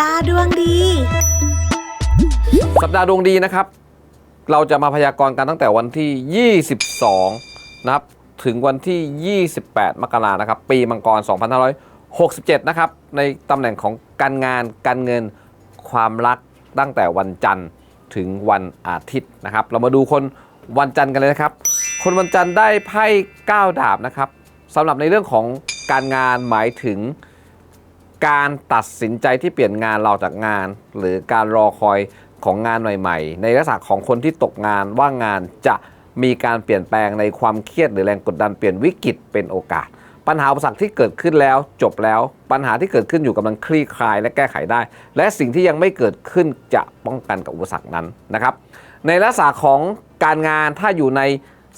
ดาห์ดวงดี สัปดาห์ดวงดีนะครับ เราจะมาพยากรณ์กันตั้งแต่วันที่ 22 นะครับ ถึงวันที่ 28 มกรานะครับ ปีมังกร 2567 นะครับ ในตำแหน่งของการงานการเงินความรักตั้งแต่วันจันทร์ถึงวันอาทิตย์นะครับ เรามาดูคนวันจันทร์กันเลยนะครับ คนวันจันทร์ได้ไพ่9ดาบนะครับสำหรับในเรื่องของการงานหมายถึง การตัดสินใจที่เปลี่ยนงานเราจากงาน หรือการรอคอยของงานใหม่ ๆ ในลักษณะของคนที่ตกงานว่างงานจะมีการเปลี่ยนแปลงในความเครียดหรือแรงกดดันเปลี่ยนวิกฤตเป็นโอกาส ปัญหาอุปสรรคที่เกิดขึ้นแล้วจบแล้ว ปัญหาที่เกิดขึ้นอยู่กำลังคลี่คลายและแก้ไขได้ และสิ่งที่ยังไม่เกิดขึ้นจะป้องกันกับอุปสรรคนั้นนะครับ ในลักษณะของการงานถ้าอยู่ใน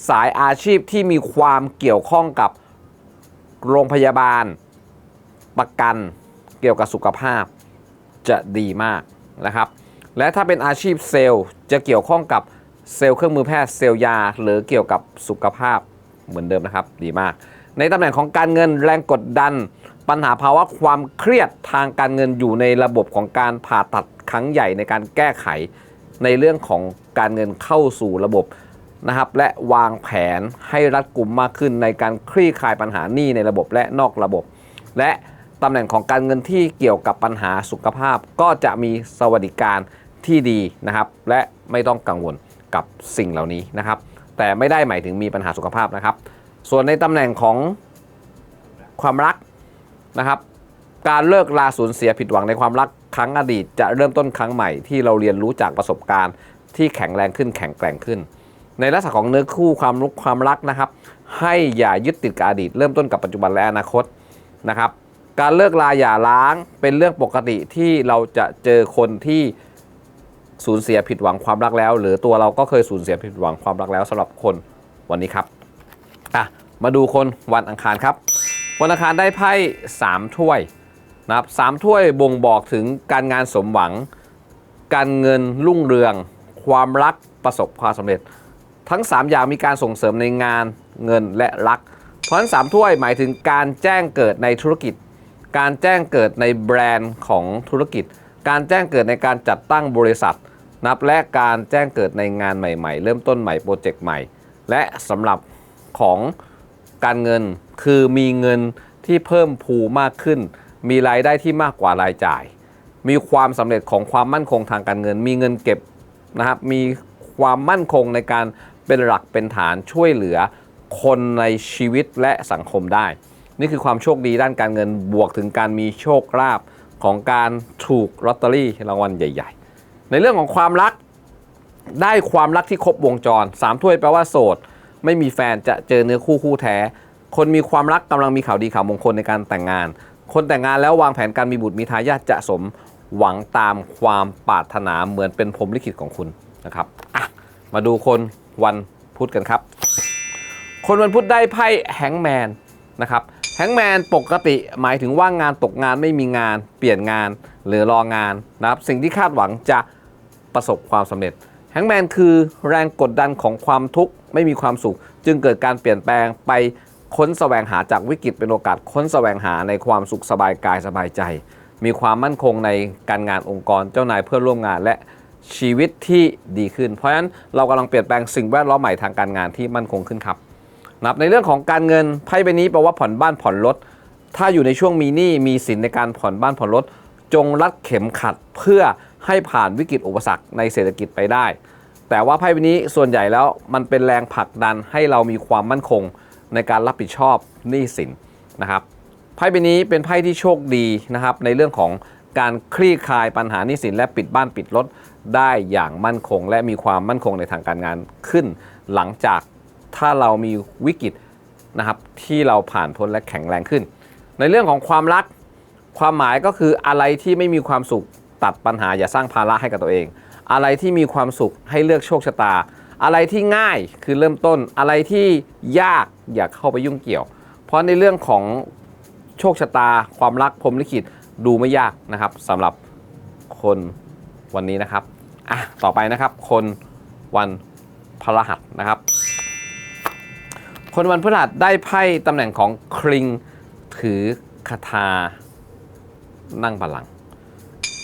สายอาชีพที่มีความเกี่ยวข้องกับโรงพยาบาลประกัน เกี่ยวกับสุขภาพจะดีมากนะครับ และถ้าเป็นอาชีพเซลล์จะเกี่ยวข้องกับเซลล์เครื่องมือแพทย์เซลล์ยา หรือเกี่ยวกับสุขภาพเหมือนเดิมนะครับ ดีมาก ในตำแหน่งของการเงินแรงกดดัน ปัญหาภาวะความเครียดทางการเงินอยู่ในระบบของการผ่าตัดครั้งใหญ่ในการแก้ไข ในเรื่องของการเงินเข้าสู่ระบบนะครับและวางแผนให้รัดกุมมากขึ้นในการคลี่คลายปัญหาหนี้ในระบบและนอกระบบ และ ตำแหน่งของการเงินที่เกี่ยวกับปัญหาสุขภาพ ก็จะมีสวัสดิการที่ดีนะครับ และไม่ต้องกังวลกับสิ่งเหล่านี้นะครับ แต่ไม่ได้หมายถึงมีปัญหาสุขภาพนะครับ ส่วนในตำแหน่งของความรักนะครับการเลิกลาสูญเสียผิดหวังในความรักครั้งอดีต จะเริ่มต้นครั้งใหม่ที่เราเรียนรู้จากประสบการณ์ ที่แข็งแรงขึ้นแข็งแกร่งขึ้น ในลักษณะของเนื้อคู่ความรุกความรักนะครับ ให้อย่ายึดติดกับอดีต เริ่มต้นกับปัจจุบันและอนาคตนะครับ การเลิกลาอย่าล้างเป็นเรื่องปกติที่เราจะเจอคนที่สูญเสียผิดหวังความรักแล้ว หรือตัวเราก็เคยสูญเสียผิดหวังความรักแล้วสำหรับคนวันนี้ครับอะมาดูคนวันอังคารครับ วันอังคารได้ไพ่3ถ้วยนะครับสามถ้วยบ่งบอกถึงการงานสมหวัง การเงินรุ่งเรือง ความรักประสบความสำเร็จ ทั้ง 3 อย่างมีการส่งเสริมในงานเงินและรัก เพราะฉะนั้นสามถ้วยหมายถึงการแจ้งเกิดในธุรกิจ การแจ้งเกิดในแบรนด์ของธุรกิจ การแจ้งเกิดในการจัดตั้งบริษัท นับและการแจ้งเกิดในงานใหม่ ๆ เริ่มต้นใหม่โปรเจกต์ใหม่ และสำหรับของการเงินคือมีเงินที่เพิ่มพูมากขึ้น มีรายได้ที่มากกว่ารายจ่าย มีความสำเร็จของความมั่นคงทางการเงิน มีเงินเก็บนะครับมีความมั่นคงในการเป็นหลักเป็นฐานช่วยเหลือคนในชีวิตและสังคมได้ นี่คือความโชคดีด้านการเงินบวกถึงการมีโชคลาภของการถูกลอตเตอรี่รางวัลใหญ่ ๆ ในเรื่องของความรักได้ความรักที่ครบวงจรสามถ้วยแปลว่าโสด ไม่มีแฟนจะเจอเนื้อคู่คู่แท้ คนมีความรักกำลังมีข่าวดีข่าวมงคลในการแต่งงาน คนแต่งงานแล้ววางแผนการมีบุตรมีทายาทจะสมหวังตามความปรารถนาเหมือนเป็นพรมลิขิตของคุณนะครับอะมาดูคนวันพุธกันครับ คนวันพุธได้ไพ่แฮงแมนนะครับ แฮงแมนปกติหมายถึงว่างงานตกงานไม่มีงาน เปลี่ยนงานหรือรองานนะครับสิ่งที่คาดหวังจะประสบความสำเร็จแฮงแมนคือแรงกดดันของความทุกข์ไม่มีความสุข จึงเกิดการเปลี่ยนแปลงไปค้นแสวงหาจากวิกฤตเป็นโอกาสค้นแสวงหาในความสุขสบายกายสบายใจ มีความมั่นคงในการงานองค์กรเจ้านายเพื่อนร่วมงานและชีวิตที่ดีขึ้น เพราะฉะนั้นเรากำลังเปลี่ยนแปลงสิ่งแวดล้อมใหม่ทางการงานที่มั่นคงขึ้นครับ นะครับในเรื่องของการเงินไพ่ใบนี้แปลว่าผ่อนบ้านผ่อนรถ ถ้าอยู่ในช่วงมีหนี้มีสินในการผ่อนบ้านผ่อนรถ จงรัดเข็มขัดเพื่อให้ผ่านวิกฤตอุปสรรคในเศรษฐกิจไปได้ แต่ว่าไพ่ใบนี้ส่วนใหญ่แล้วมันเป็นแรงผลักดันให้เรามีความมั่นคงในการรับผิดชอบหนี้สินนะครับไพ่ใบนี้เป็นไพ่ที่โชคดีนะครับในเรื่องของการคลี่คลายปัญหาหนี้สินและปิดบ้านปิดรถได้อย่างมั่นคง และมีความมั่นคงในทางการงานขึ้น หลังจาก ถ้าเรามีวิกฤตนะครับที่เราผ่านพ้นและแข็งแรงขึ้น ในเรื่องของความรักความหมายก็คืออะไรที่ไม่มีความสุขตัดปัญหาอย่าสร้างภาระให้กับตัวเอง อะไรที่มีความสุขให้เลือกโชคชะตา อะไรที่ง่ายคือเริ่มต้นอะไรที่ยากอย่าเข้าไปยุ่งเกี่ยว เพราะในเรื่องของโชคชะตา ความรักพรมลิขิตดูไม่ยากนะครับสำหรับคนวันนี้นะครับอะต่อไปนะครับ คนวันพฤหัสนะครับ คนวันพฤหัสได้ไพ่ตำแหน่งของคริงถือคาถานั่งบัลลังก์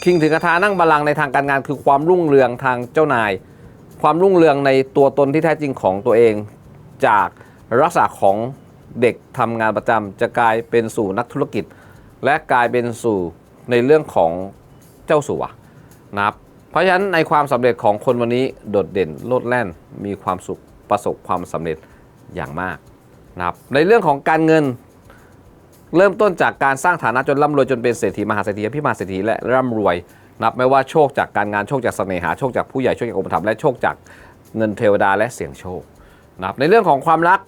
คิงถือกระทานั่งบัลลังก์ในทางการงานคือความรุ่งเรืองทางเจ้านาย ความรุ่งเรืองในตัวตนที่แท้จริงของตัวเอง จากลักษณะของเด็กทำงานประจำจะกลายเป็นสู่นักธุรกิจ และกลายเป็นสู่ในเรื่องของเจ้าสัวนะครับเพราะฉะนั้นในความสำเร็จของคนวันนี้โดดเด่นโลดแล่นมีความสุขประสบความสำเร็จ อย่างมากนะครับในเรื่องของการเงินเริ่มต้นจากการสร้างฐานะจนร่ำรวยจนเป็นเศรษฐีมหาเศรษฐีพี่มหาเศรษฐีและร่ำรวย นับไม่ว่าโชคจากการงานโชคจากเสน่หาโชคจากผู้ใหญ่โชคจากอุปถัมภ์และโชคจากเงินเทวดาและเสี่ยงโชคนะครับในเรื่องของความรัก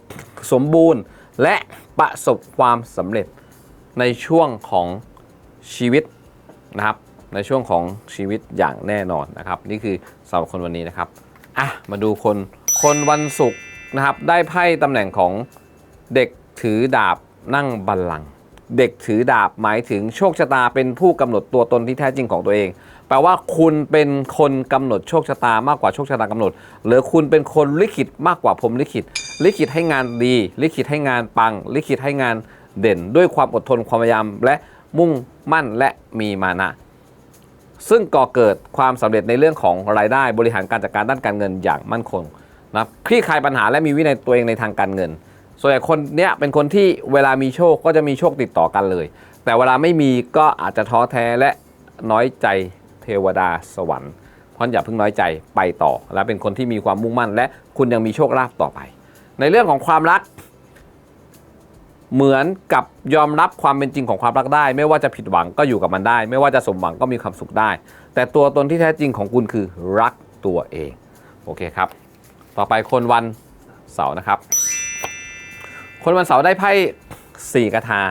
สมบูรณ์และประสบความสำเร็จในช่วงของชีวิตนะครับในช่วงของชีวิตอย่างแน่นอนนะครับ นี่คือสำหรับคนวันนี้นะครับอะมาดูคนคนวันศุกร์ นะครับ ได้ไพ่ตำแหน่งของเด็กถือดาบนั่งบัลลังก์เด็กถือดาบหมายถึงโชคชะตาเป็นผู้กำหนดตัวตนที่แท้จริงของตัวเอง แปลว่าคุณเป็นคนกำหนดโชคชะตามากกว่าโชคชะตากำหนด หรือคุณเป็นคนลิขิตมากกว่าผมลิขิต ลิขิตให้งานดี ลิขิตให้งานปัง ลิขิตให้งานเด่น ด้วยความอดทนความพยายามและมุ่งมั่นและมีมานะ ซึ่งก่อเกิดความสำเร็จในเรื่องของรายได้บริหารการจัดการด้านการเงินอย่างมั่นคง นะคลี่คลายปัญหาและมีวินัยตัวเองในทางการเงิน ส่วนใหญ่คนเนี้ยเป็นคนที่เวลามีโชคก็จะมีโชคติดต่อกันเลย แต่เวลาไม่มีก็อาจจะท้อแท้และน้อยใจเทวดาสวรรค์เพราะอย่าเพิ่งน้อยใจไปต่อ และเป็นคนที่มีความมุ่งมั่น และคุณยังมีโชคลาภต่อไป ในเรื่องของความรัก เหมือนกับยอมรับความเป็นจริงของความรักได้ ไม่ว่าจะผิดหวังก็อยู่กับมันได้ ไม่ว่าจะสมหวังก็มีความสุขได้ แต่ตัวตนที่แท้จริงของคุณคือรักตัวเอง โอเคครับ ต่อไปคนวันเสาร์นะครับ คนวันเสาร์ได้ไพ่สี่กระทา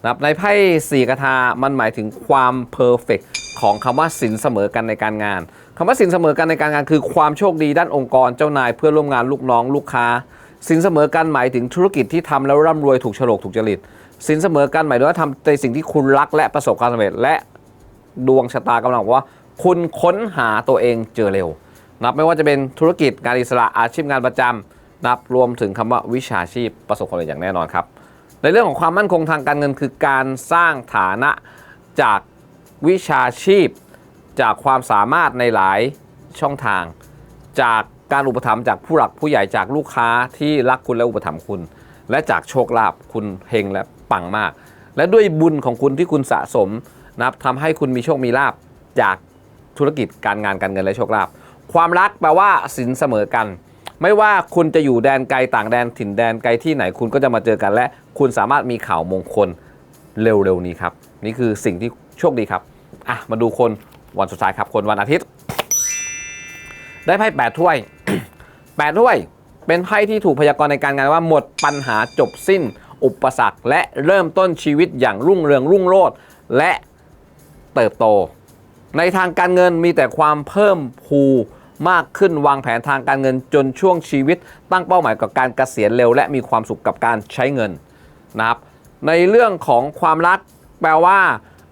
นะครับในไพ่สี่กระทามันหมายถึงความเพอร์เฟกของคำว่าสินเสมอกันในการงานคำว่าสินเสมอกันในการงานคือความโชคดีด้านองค์กรเจ้านายเพื่อนร่วมงานลูกน้องลูกค้า สินเสมอกันหมายถึงธุรกิจที่ทำแล้วร่ำรวยถูกฉลกถูกจริต สินเสมอกันหมายถึงว่าทำในสิ่งที่คุณรักและประสบความสำเร็จและดวงชะตากำลังบอกว่า คุณค้นหาตัวเองเจอเร็ว นับไม่ว่าจะเป็นธุรกิจงานอิสระอาชีพงานประจำนับรวมถึงคำว่าวิชาชีพประสบความสำเร็จอย่างแน่นอนครับ ในเรื่องของความมั่นคงทางการเงินคือการสร้างฐานะจากวิชาชีพ จากความสามารถในหลายช่องทาง จากการอุปถัมภ์จากผู้หลักผู้ใหญ่จากลูกค้าที่รักคุณและอุปถัมภ์คุณ และจากโชคลาภคุณเฮงและปังมาก และด้วยบุญของคุณที่คุณสะสมนะครับทำให้คุณมีโชคมีลาภจากธุรกิจการงานการเงินและโชคลาภ ความรักแปลว่าสินเสมอกัน ไม่ว่าคุณจะอยู่แดนไกลต่างแดนถิ่นแดนไกลที่ไหนคุณก็จะมาเจอกันและ คุณสามารถมีข่าวมงคลเร็วๆนี้ครับ นี่คือสิ่งที่โชคดีครับอะมาดูคนวันสุดท้ายครับ คนวันอาทิตย์ ได้ไพ่แปดถ้วยแปดถ้วย เป็นไพ่ที่ถูกพยากรณ์ในการงานว่าหมดปัญหาจบสิ้น อุปสรรคและเริ่มต้นชีวิตอย่างรุ่งเรืองรุ่งโรจน์และเติบโต ในทางการเงินมีแต่ความเพิ่มพู มากขึ้นวางแผนทางการเงินจนช่วงชีวิต ตั้งเป้าหมายกับการเกษียณเร็ว และมีความสุขกับการใช้เงินนะครับในเรื่องของความรักแปลว่า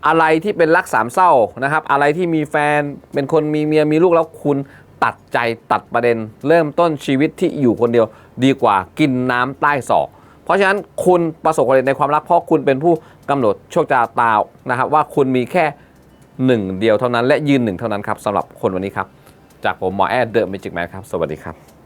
อะไรที่เป็นรักสามเศร้านะครับ อะไรที่มีแฟนเป็นคนมีเมียมีลูกแล้วคุณตัดใจตัดประเด็น เริ่มต้นชีวิตที่อยู่คนเดียวดีกว่ากินน้ำใต้ศอก เพราะฉะนั้นคุณประสบความสำเร็จในความรักเพราะคุณเป็นผู้กำหนดโชคชะตานะครับ ว่าคุณมีแค่หนึ่งเดียวเท่านั้นและยืนหนึ่งเท่านั้นครับสำหรับคนวันนี้ครับ จากผมหมอแอดเดอะเมจิกแมนครับ สวัสดีครับ